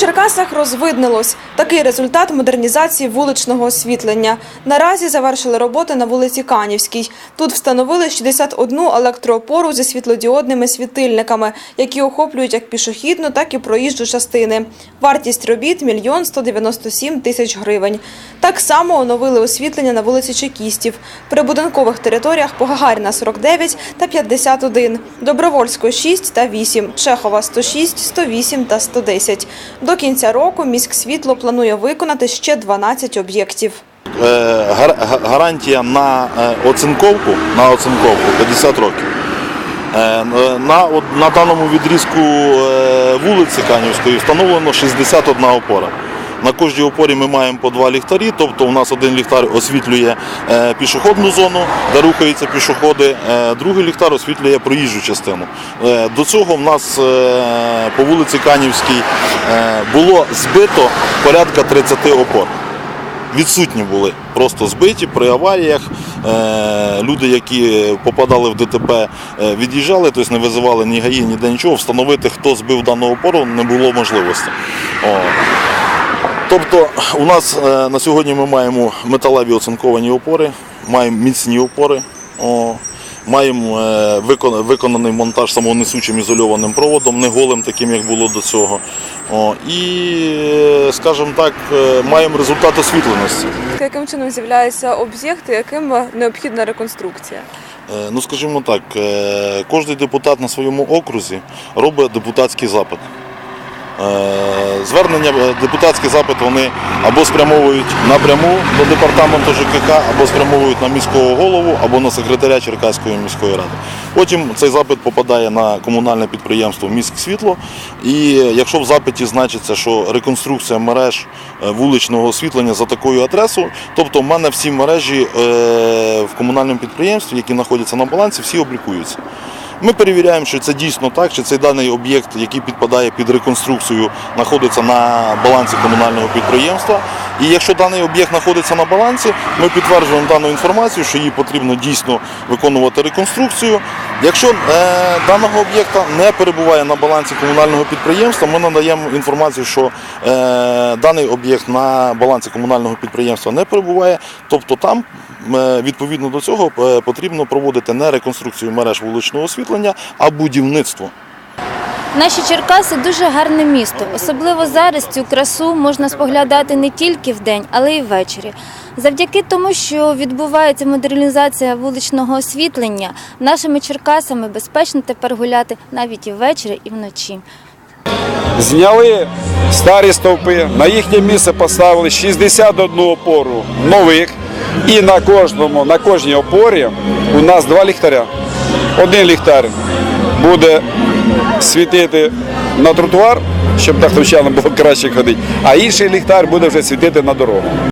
Черкасах розвиднилось. Такий результат модернізації вуличного освітлення. Наразі завершили роботи на вулиці Канівській. Тут встановили 61 електроопору зі світлодіодними світильниками, які охоплюють як пішохідну, так і проїжджу частини. Вартість робіт – мільйон 197 тисяч гривень. Так само оновили освітлення на вулиці Чекістів, при будинкових територіях по Гагаріна 49 та 51, Добровольського 6 та 8, Чехова 106, 108 та 110. До кінця року міськсвітло планує виконати ще 12 об'єктів. Е, гар- га- гарантія на е, оцинковку, на оцинковку 50 років. Е, На, на даному відрізку вулиці Канівської встановлено 61 опора. На кожній опорі ми маємо по два ліхтарі, тобто у нас один ліхтар освітлює пішохідну зону, де рухаються пішоходи, другий ліхтар освітлює проїжджу частину. До цього в нас по вулиці Канівській було збито порядка 30 опор відсутні були, просто збиті при аваріях. Е, Люди, які попадали в ДТП, е, від'їжджали, тобто не визивали ні ГАІ, ніде нічого. Встановити, хто збив дану опору, не було можливості. О. Тобто у нас е, на сьогодні ми маємо металеві оцинковані опори, маємо міцні опори. О. Маємо е, виконаний монтаж самонесучим ізольованим проводом, не голим, таким як було до цього. О, і, е, скажімо так, е, маємо результат освітленості. Яким чином з'являються об'єкти, яким необхідна реконструкція? Е, Ну, скажімо так, кожний кожен депутат на своєму окрузі робить депутатський запит. Звернення, е, депутатські запити вони або спрямовують напряму до департаменту ЖКХ, або спрямовують на міського голову, або на секретаря Черкаської міської ради. Потім цей запит попадає на комунальне підприємство «Міськсвітло». І якщо в запиті значиться, що реконструкція мереж е, вуличного освітлення за такою адресою, тобто в мене всі мережі е, в комунальному підприємстві, які знаходяться на балансі, всі облікуються. Ми перевіряємо, чи це дійсно так, чи цей даний об'єкт, який підпадає під реконструкцію, знаходиться на балансі комунального підприємства. І якщо даний об'єкт знаходиться на балансі, ми підтверджуємо дану інформацію, що їй потрібно дійсно виконувати реконструкцію. Якщо е, даного об'єкта не перебуває на балансі комунального підприємства, ми надаємо інформацію, що е, даний об'єкт на балансі комунального підприємства не перебуває, тобто там е, відповідно до цього е, потрібно проводити не реконструкцію мереж вуличного освітлення, а будівництво. Наші Черкаси дуже гарне місто. Особливо зараз цю красу можна споглядати не тільки вдень, але й ввечері. Завдяки тому, що відбувається модернізація вуличного освітлення, нашими Черкасами безпечно тепер гуляти навіть і ввечері, і вночі. Зняли старі стовпи, на їхнє місце поставили 61 опору нових. І на кожному, на кожній опорі у нас два ліхтаря. Один ліхтар буде світити на тротуар, щоб так звичайно було краще ходити, а інший ліхтар буде вже світити на дорогу.